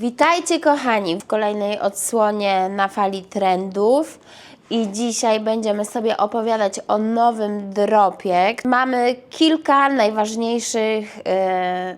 Witajcie kochani w kolejnej odsłonie na fali trendów. I dzisiaj będziemy sobie opowiadać o nowym dropie. Mamy kilka najważniejszych e,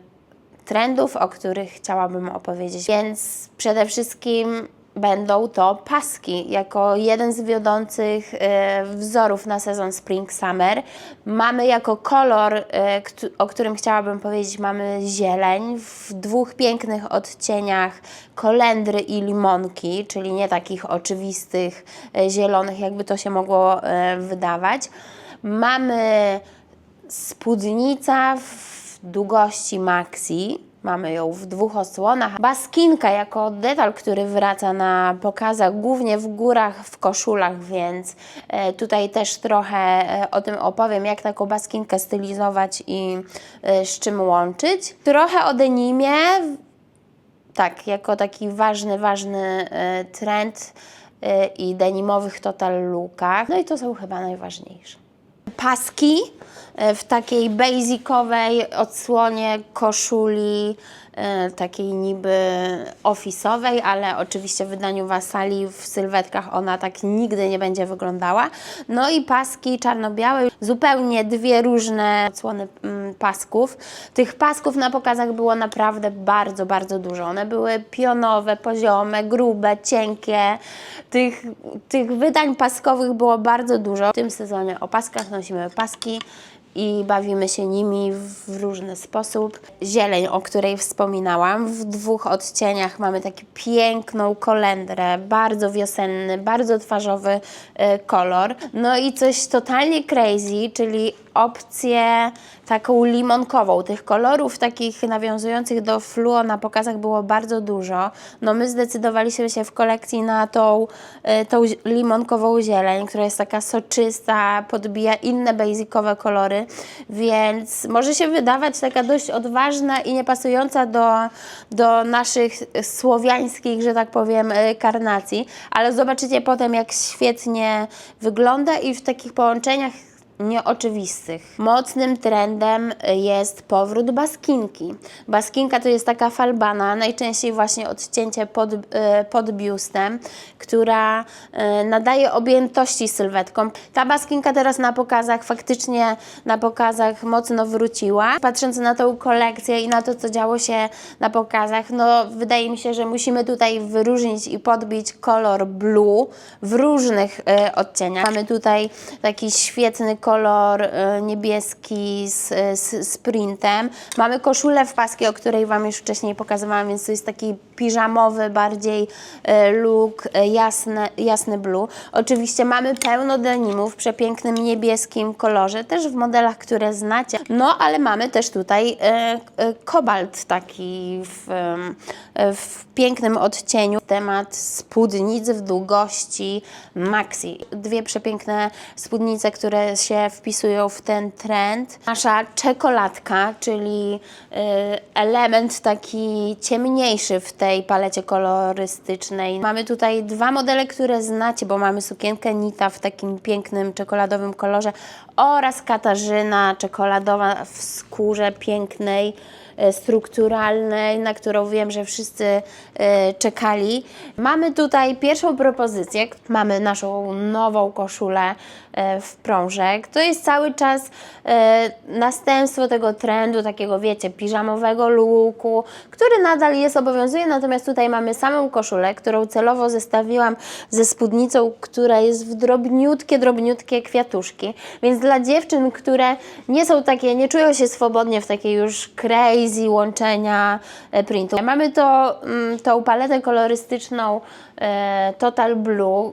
trendów, o których chciałabym opowiedzieć. Więc przede wszystkim będą to paski, jako jeden z wiodących e, wzorów na sezon Spring Summer. Mamy jako kolor, e, o którym chciałabym powiedzieć, mamy zieleń w dwóch pięknych odcieniach kolendry i limonki, czyli nie takich oczywistych e, zielonych, jakby to się mogło wydawać. Mamy spódnica w długości maxi. Mamy ją w dwóch osłonach. Baskinka jako detal, który wraca na pokazach, głównie w górach, w koszulach, więc e, tutaj też trochę e, o tym opowiem, jak taką baskinkę stylizować i e, z czym łączyć. Trochę o denimie, tak, jako taki ważny, ważny trend i denimowych total lookach. No i to są chyba najważniejsze. Paski e, w takiej basicowej odsłonie koszuli, e, takiej niby ofisowej, ale oczywiście w wydaniu Wasali w sylwetkach ona tak nigdy nie będzie wyglądała. No i paski czarno-białe, zupełnie dwie różne odsłony mm, pasków. Tych pasków na pokazach było naprawdę bardzo, bardzo dużo. One były pionowe, poziome, grube, cienkie. Tych, tych wydań paskowych było bardzo dużo. W tym sezonie o paskach nosimy paski i bawimy się nimi w różny sposób. Zieleń, o której wspominałam, w dwóch odcieniach mamy taką piękną kolendrę, bardzo wiosenny, bardzo twarzowy e, kolor. No i coś totalnie crazy, czyli opcję taką limonkową. Tych kolorów takich nawiązujących do fluo na pokazach było bardzo dużo. No my zdecydowaliśmy się w kolekcji na tą, e, tą limonkową zieleń, która jest taka soczysta, podbija inne basicowe kolory, więc może się wydawać taka dość odważna i niepasująca do, do naszych słowiańskich, że tak powiem, e, karnacji, ale zobaczycie potem, jak świetnie wygląda i w takich połączeniach nieoczywistych. Mocnym trendem jest powrót baskinki. Baskinka to jest taka falbana, najczęściej właśnie odcięcie pod, e, pod biustem, która e, nadaje objętości sylwetkom. Ta baskinka teraz na pokazach, faktycznie na pokazach mocno wróciła. Patrząc na tą kolekcję i na to, co działo się na pokazach, no wydaje mi się, że musimy tutaj wyróżnić i podbić kolor blue w różnych odcieniach. Mamy tutaj taki świetny kolor e, niebieski z, z, z printem. Mamy koszulę w paski, o której Wam już wcześniej pokazywałam, więc to jest taki piżamowy bardziej e, look, e, jasne, jasny blue. Oczywiście mamy pełno denimów w przepięknym niebieskim kolorze, też w modelach, które znacie. No, ale mamy też tutaj kobalt taki w, w pięknym odcieniu. Temat spódnic w długości maxi. Dwie przepiękne spódnice, które się wpisują w ten trend. Nasza czekoladka, czyli y, element taki ciemniejszy w tej palecie kolorystycznej. Mamy tutaj dwa modele, które znacie, bo mamy sukienkę Nita w takim pięknym czekoladowym kolorze oraz Katarzyna czekoladowa w skórze pięknej e, strukturalnej, na którą wiem, że wszyscy e, czekali. Mamy tutaj pierwszą propozycję. Mamy naszą nową koszulę e, w prążek. To jest cały czas następstwo tego trendu, takiego wiecie, piżamowego looku, który nadal jest obowiązuje, natomiast tutaj mamy samą koszulę, którą celowo zestawiłam ze spódnicą, która jest w drobniutkie, drobniutkie kwiatuszki. Więc dla dziewczyn, które nie są takie, nie czują się swobodnie w takiej już crazy łączenia e, printu. Mamy to, mm, tą paletę kolorystyczną e, Total Blue,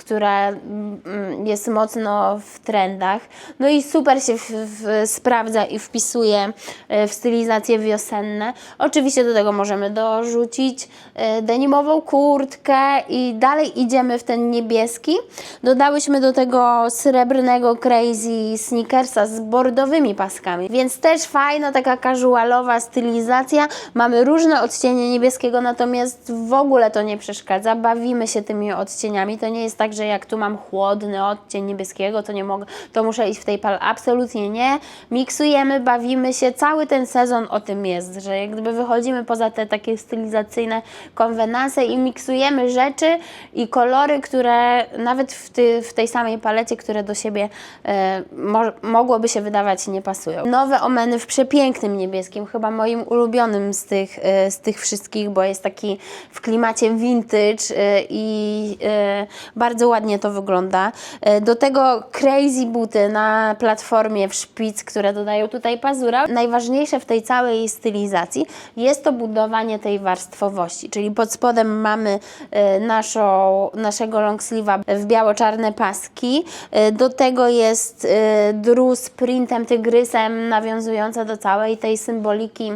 która mm, jest mocno w trendach. No i super się w, w, sprawdza i wpisuje e, w stylizacje wiosenne. Oczywiście do tego możemy dorzucić e, denimową kurtkę i dalej idziemy w ten niebieski. Dodałyśmy do tego srebrnego crazy sneakersa z bordowymi paskami, więc też fajna taka casualowa stylizacja. Mamy różne odcienie niebieskiego, natomiast w ogóle to nie przeszkadza. Bawimy się tymi odcieniami. To nie jest tak, tak, że jak tu mam chłodny odcień niebieskiego, to nie mogę, to muszę iść w tej pal. Absolutnie nie. Miksujemy, bawimy się. Cały ten sezon o tym jest, że jak gdyby wychodzimy poza te takie stylizacyjne konwenanse i miksujemy rzeczy i kolory, które nawet w, ty, w tej samej palecie, które do siebie e, mo, mogłoby się wydawać nie pasują. Nowe omeny w przepięknym niebieskim, chyba moim ulubionym z tych, e, z tych wszystkich, bo jest taki w klimacie vintage e, i e, bardzo ładnie to wygląda. E, Do tego crazy buty na platformie w szpic, które dodają tutaj pazura. Najważniejsze w tej całej stylizacji jest to budowanie tej warstwowości, czyli pod spodem mamy e, naszą, naszego long w biało-czarne paski. E, Do tego jest dru z printem, tygrysem, nawiązująca do całej tej symboliki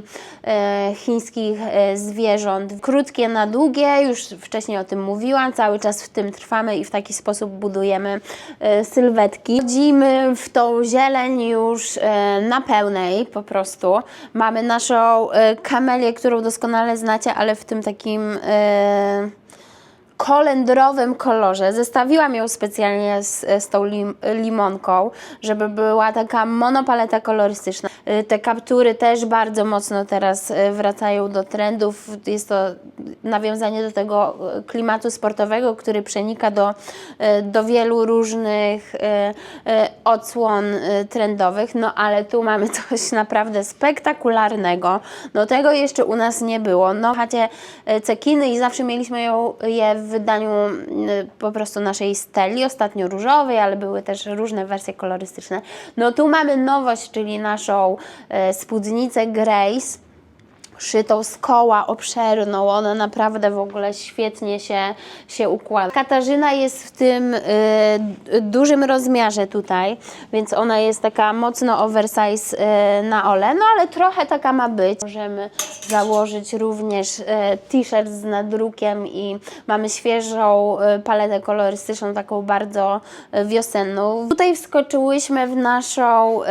chińskich zwierząt. Krótkie na długie, już wcześniej o tym mówiłam, cały czas w tym trwamy w taki sposób budujemy e, sylwetki. Wchodzimy w tą zieleń już e, na pełnej po prostu. Mamy naszą e, kamelię, którą doskonale znacie, ale w tym takim... Kolendrowym kolorze. Zestawiłam ją specjalnie z, z tą lim, limonką, żeby była taka monopaleta kolorystyczna. Y, Te kaptury też bardzo mocno teraz y, wracają do trendów. Jest to nawiązanie do tego y, klimatu sportowego, który przenika do, do wielu różnych odsłon trendowych. No ale tu mamy coś naprawdę spektakularnego. No tego jeszcze u nas nie było. No macie y, cekiny i zawsze mieliśmy ją, je w wydaniu po prostu naszej steli, ostatnio różowej, ale były też różne wersje kolorystyczne. No tu mamy nowość, czyli naszą spódnicę Grace szytą z koła obszerną, ona naprawdę w ogóle świetnie się, się układa. Katarzyna jest w tym y, dużym rozmiarze tutaj, więc ona jest taka mocno oversize y, na ole, no ale trochę taka ma być. Możemy założyć również y, t-shirt z nadrukiem i mamy świeżą y, paletę kolorystyczną, taką bardzo y, wiosenną. Tutaj wskoczyłyśmy w naszą y,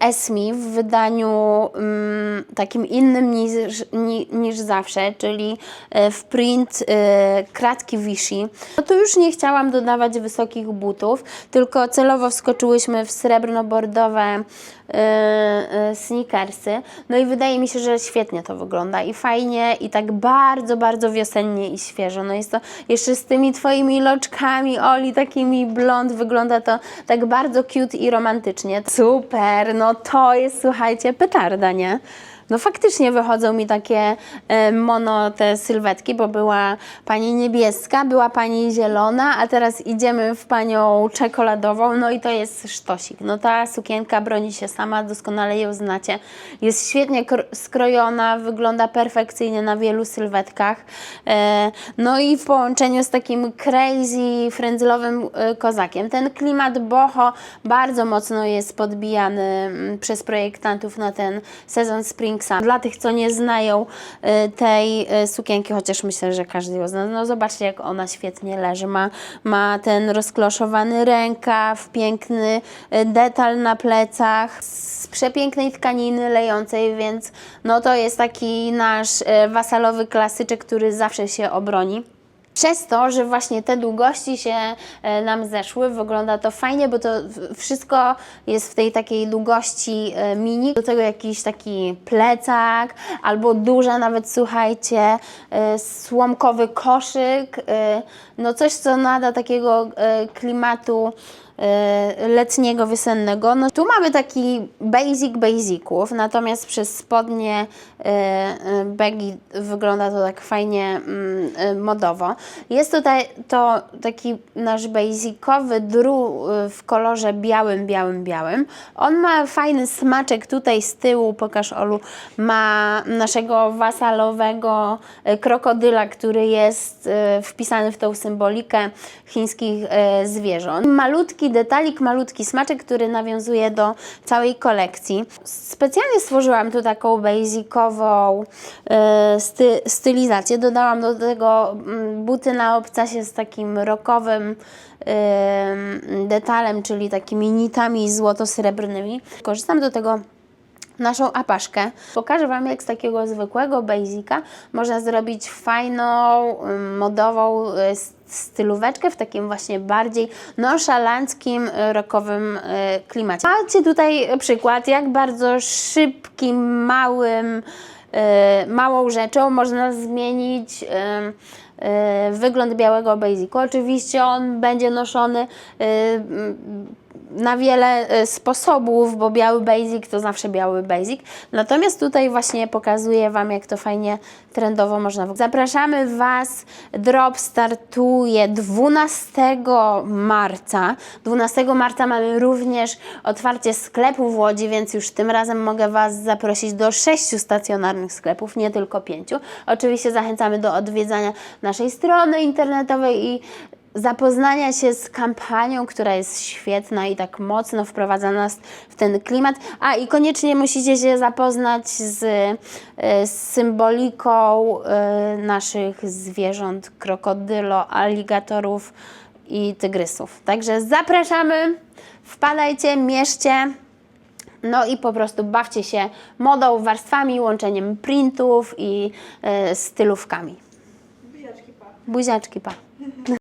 Esmi w wydaniu mm, takim innym niż, ni, niż zawsze, czyli e, w print e, kratki Vichy. No tu już nie chciałam dodawać wysokich butów, tylko celowo wskoczyłyśmy w srebrno-bordowe e, sneakersy. No i wydaje mi się, że świetnie to wygląda i fajnie i tak bardzo, bardzo wiosennie i świeżo. No jest to jeszcze z tymi twoimi loczkami, Oli, takimi blond, wygląda to tak bardzo cute i romantycznie. Super, no to jest, słuchajcie, petarda, nie? No faktycznie wychodzą mi takie e, mono te sylwetki, bo była pani niebieska, była pani zielona, a teraz idziemy w panią czekoladową, no i to jest sztosik. No ta sukienka broni się sama, doskonale ją znacie. Jest świetnie kro- skrojona, wygląda perfekcyjnie na wielu sylwetkach. E, no i w połączeniu z takim crazy, frędzlowym e, kozakiem. Ten klimat boho bardzo mocno jest podbijany mm, przez projektantów na ten sezon Spring Dla tych, co nie znają e, tej e, sukienki, chociaż myślę, że każdy ją zna, no zobaczcie, jak ona świetnie leży. Ma, ma ten rozkloszowany rękaw, piękny e, detal na plecach, z przepięknej tkaniny lejącej, więc no to jest taki nasz wasalowy klasyczek, który zawsze się obroni. Przez to, że właśnie te długości się e, nam zeszły, wygląda to fajnie, bo to wszystko jest w tej takiej długości e, mini. Do tego jakiś taki plecak, albo duża nawet, słuchajcie, e, słomkowy koszyk. No coś, co nada takiego klimatu letniego, wiosennego. No tu mamy taki basic basiców, natomiast przez spodnie e, e, baggy wygląda to tak fajnie mm, modowo. Jest tutaj to taki nasz basicowy dru w kolorze białym, białym, białym. On ma fajny smaczek tutaj z tyłu, pokaż Olu, ma naszego wasalowego krokodyla, który jest wpisany w tą symbolikę chińskich zwierząt. Malutki detalik, malutki smaczek, który nawiązuje do całej kolekcji. Specjalnie stworzyłam tu taką basicową e, sty, stylizację. Dodałam do tego mm, buty na obcasie z takim rockowym em, detalem, czyli takimi nitami złoto-srebrnymi. Korzystam do tego naszą apaszkę. Pokażę Wam, jak z takiego zwykłego basica można zrobić fajną, ym, modową y, stylóweczkę w takim właśnie bardziej nonszalanckim, e, rockowym e, klimacie. Macie tutaj przykład, jak bardzo szybkim, małym, małą rzeczą można zmienić wygląd białego basicu. Oczywiście on będzie noszony na wiele e, sposobów, bo biały basic to zawsze biały basic. Natomiast tutaj właśnie pokazuję Wam, jak to fajnie trendowo można. Zapraszamy Was. Drop startuje 12 marca. 12 marca mamy również otwarcie sklepu w Łodzi, więc już tym razem mogę Was zaprosić do sześciu stacjonarnych sklepów, nie tylko pięciu. Oczywiście zachęcamy do odwiedzania naszej strony internetowej i zapoznania się z kampanią, która jest świetna i tak mocno wprowadza nas w ten klimat. A i koniecznie musicie się zapoznać z, e, z symboliką e, naszych zwierząt, krokodylo, aligatorów i tygrysów. Także zapraszamy, wpadajcie, mieszcie. No i po prostu bawcie się modą, warstwami, łączeniem printów i e, stylówkami. Buziaczki pa. Buziaczki, pa.